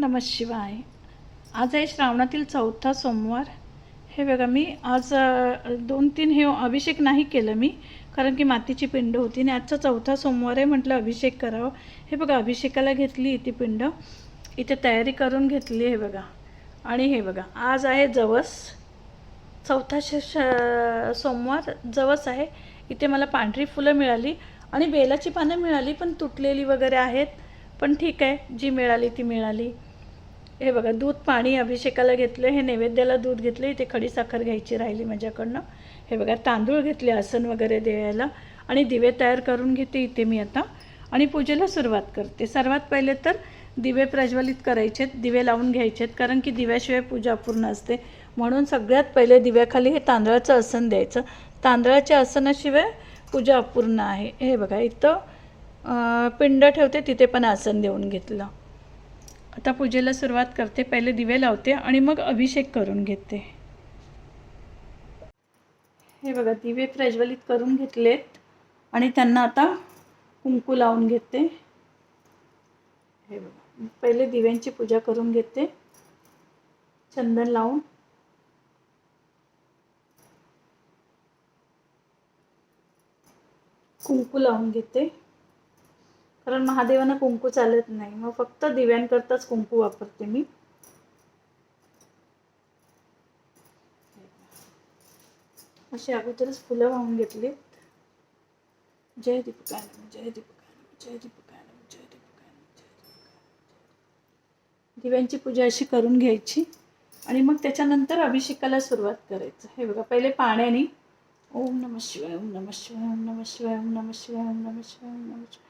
नमः शिवाय. आज आहे श्रावणातील चौथा सोमवार. हे बघा मी आज दोन तीन हे अभिषेक नाही केलं मी कारण की मातीची पिंड होती आणि आजचा चौथा सोमवार आहे म्हटलं अभिषेक करावं. हे बघा अभिषेकाला घेतली ती पिंड. इथे तयारी करून घेतली हे बघा. आणि हे बघा आज आहे जवस. चौथा श- सोमवार जवस आहे. इथे मला पांढरी फुलं मिळाली आणि बेलाची पानं मिळाली पण तुटलेली वगैरे आहेत. पण ठीक आहे जी मिळाली ती मिळाली. हे बघा दूध पाणी अभिषेकाला घेतलं हे नैवेद्याला दूध घेतलं इथे खडी साखर घ्यायची राहिली माझ्याकडनं. हे बघा तांदूळ घेतले आसन वगैरे द्यायला. आणि दिवे तयार करून घेते इथे मी आता. आणि पूजेला सुरुवात करते. सर्वात पहिले तर दिवे प्रज्वलित करायचेत दिवे लावून घ्यायचेत कारण की दिव्याशिवाय पूजा अपूर्ण असते. म्हणून सगळ्यात पहिले दिव्याखाली हे तांदळाचं आसन द्यायचं. तांदळाच्या आसनाशिवाय पूजा अपूर्ण आहे. हे बघा इथं पिंड ठेवते तिथे पण आसन देऊन घेतलं. आता पूजेला सुरुवात करते पहिले दिवे लावते आणि मग अभिषेक करून घेते. हे बघा दिवे प्रज्वलित करून घेतलेत आणि त्यांना आता कुंकू लावून घेते. हे बघा पहिले दिव्यांची पूजा करून घेते. चंदन लावून. कुंकू लावून घेते. कारण महादेवांना कुंकू चालत नाही. मग फक्त दिव्यांकरताच कुंकू वापरते मी. अशी अगोदरच फुलं वाहून घेतली जय दीपकाय जय दीपकाय जय दीपकाय जय दीपकाय जय दिव्यांची पूजा अशी करून घ्यायची आणि मग त्याच्यानंतर अभिषेकाला सुरुवात करायचं. हे बघा पहिले पाण्याने ओम नम शिवाय ओम नम शिवाय ओम नम शिवाय ओम नम शिवाय ओम नम शिवाय ओम नम शिवाय.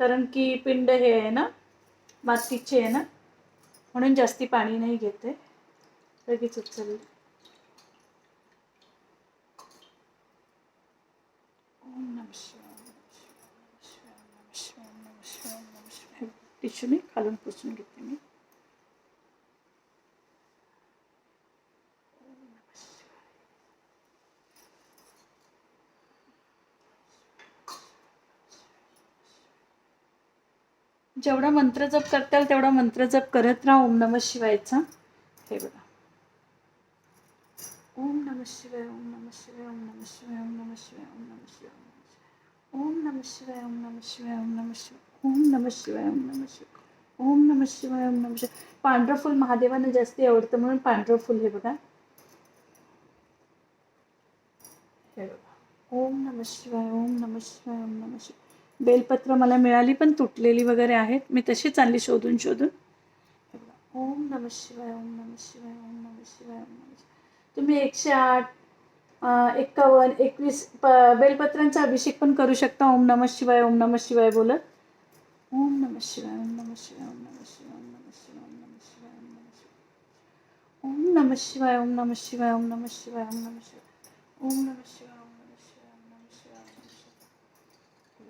कारण की पिंड हे आहे ना मातीचे आहे ना म्हणून जास्ती पाणी नाही घेते. लगेच उचल टिश्यू मी खालून पुसून घेते मी. जेवढा मंत्र जप करताल तेवढा मंत्र जप करत राहा ओम नम शिवायचा हे बघा ओम नम शिवाय ओम नम शिवाय ओम नम शिवाय ओम नम शिवाय ओम नम शिवाय ओम नम शिवाय ओम नम शिवाय ओम नम शिवाय ओम नम शिवाय ओम नम शिवाय ओम नम शिवाय ओम नम शिवाय पांढरं फुल महादेवांना जास्ती आवडतं म्हणून पांढरं फुल हे बघा हे बघा ओम नम शिवाय ओम नम शिवाय ओम नम शिवाय बेलपत्र मला मिळाली पण तुटलेली वगैरे आहेत मी तशीच आणली शोधून शोधून हे. ओम नम शिवाय ओम नम शिवाय ओम नम शिवाय ओम नम शिवाय तुम्ही एकशे आठ एक्कावन्न एकवीस प बेलपत्रांचा अभिषेक पण करू शकता ओम नम शिवाय ओम नम शिवाय बोलत ओम नम शिवाय ओम नम शिवाय ओम नम शिवाय ओम नम शिवाय ओम नम शिवाय ओम नम शिवाय ओम नम शिवाय ओम नम शिवाय ओम नम शिवाय ओम नम शिवाय ओम नम शिवाय ओम नम शिवाय ओम नम शिवाय ओम नम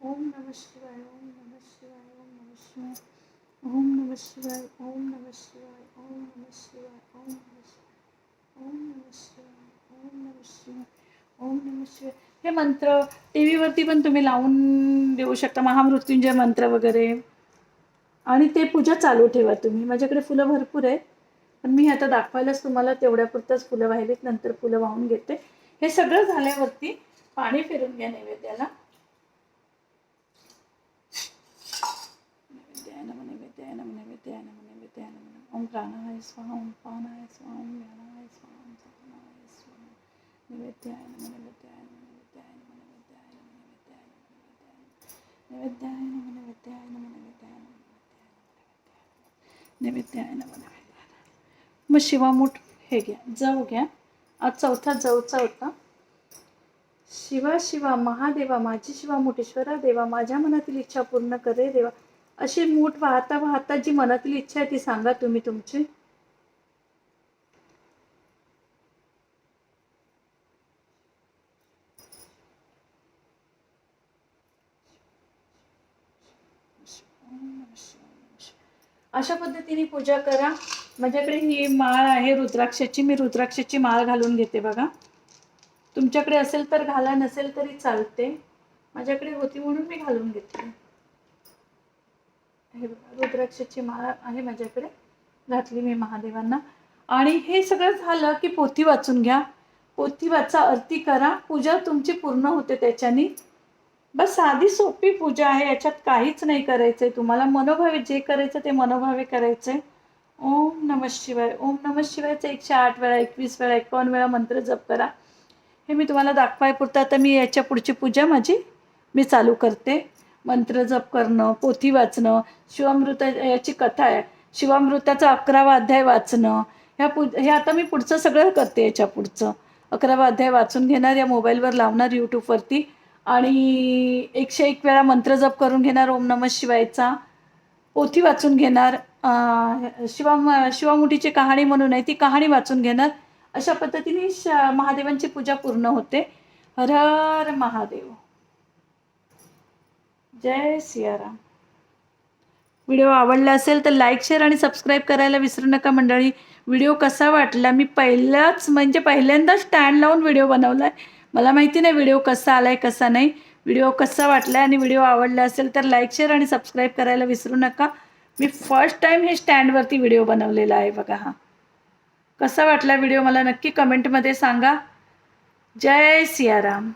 ओम नम शिवाय ओम नम शिवाय ओम नम शिवाय ओम नम शिवाय ओम नम शिवाय ओम नम शिवाय ओम नम शिवाय ओम नम शिवाय ओम नम शिवाय ओम हे मंत्र टी व्हीवरती पण तुम्ही लावून देऊ शकता महामृत्युंजय मंत्र वगैरे आणि ते पूजा चालू ठेवा तुम्ही माझ्याकडे फुलं भरपूर आहेत पण मी आता दाखवायलाच तुम्हाला तेवढ्यापुरतंच फुलं वाहिलीत नंतर फुलं वाहून घेते हे सगळं झाल्यावरती पाणी फिरून घ्या नैवेद्याला नैवेद्याय नमः नैवेद्याय नमः नैवेद्याय नमः ओम प्राणाय स्वाहा ओम पानाय स्वाहा ओम व्यानाय स्वाहा ओम सपनाय स्वाहा नैवेद्याय नमः नैवेद्याय नमः नैवेद्याय नमः नैवेद्याय नमः नैवेद्याय नमः नैवेद्याय नमः नैवेद्याय नमः नैवेद्याय नमः नैवेद्याय मग शिवामूठ हे घ्या जाऊ घ्या आज चौथा जवचा होता शिवा शिवा महादेवा माझी शिवा मुठेश्वरा देवा माझ्या मनातील इच्छा पूर्ण करे देवा अशी मूठ वाहता वाहता जी मनातली इच्छा आहे ती सांगा तुम्ही तुमची. अशा पद्धतीने पूजा करा. माझ्याकडे ही माळ आहे रुद्राक्षाची. मी रुद्राक्षाची माळ घालून घेते बघा. तुमच्याकडे असेल तर घाला नसेल तरी चालते. माझ्याकडे होती म्हणून मी घालून घेते हे रुद्राक्षाची माळ आहे माझ्याकडे. घातली मी महादेवांना. आणि हे सगळं झालं की पोथी वाचून घ्या. पोथी वाचा आरती करा. पूजा तुमची पूर्ण होते त्याच्यानी. बस साधी सोपी पूजा आहे. याच्यात काहीच नाही करायचंय. तुम्हाला मनोभावे जे करायचं ते मनोभावे करायचंय. ओम नम शिवाय ओम नम शिवायचं एकशे आठ वेळा एकवीस वेळा एकावन्न वेळा मंत्र जप करा. हे मी तुम्हाला दाखवाय पुरतं. आता मी याच्या पुढची पूजा माझी मी चालू करते. मंत्र जप करणं पोथी वाचणं शिवामृत याची कथा आहे. शिवामृताचा अकरावा अध्याय वाचणं. ह्या पु हे आता मी पुढचं सगळं करते याच्या पुढचं. अकरावा अध्याय वाचून घेणार या मोबाईलवर लावणार यूट्यूबवरती आणि एकशे एक वेळा मंत्र जप करून घेणार ओम नम शिवायचा. पोथी वाचून घेणार शिवाम शिवा शिवामुठीची कहाणी म्हणून आहे ती कहाणी वाचून घेणार. अशा पद्धतीने श महादेवांची पूजा पूर्ण होते. हर हर महादेव. जय सियाराम. व्हिडिओ आवडला असेल तर लाईक शेअर आणि सबस्क्राईब करायला विसरू नका मंडळी. व्हिडिओ कसा वाटला? मी पहिलाच म्हणजे पहिल्यांदाच स्टँड लावून व्हिडिओ बनवला आहे मला माहिती नाही व्हिडिओ कसा आला आहे कसा नाही. व्हिडिओ कसा वाटला आणि व्हिडिओ आवडला असेल तर लाईक शेअर आणि सबस्क्राईब करायला विसरू नका. मी फर्स्ट टाईम हे स्टँडवरती व्हिडिओ बनवलेला आहे बघा हा. कसा वाटला व्हिडिओ मला नक्की कमेंटमध्ये सांगा. जय सियाराम.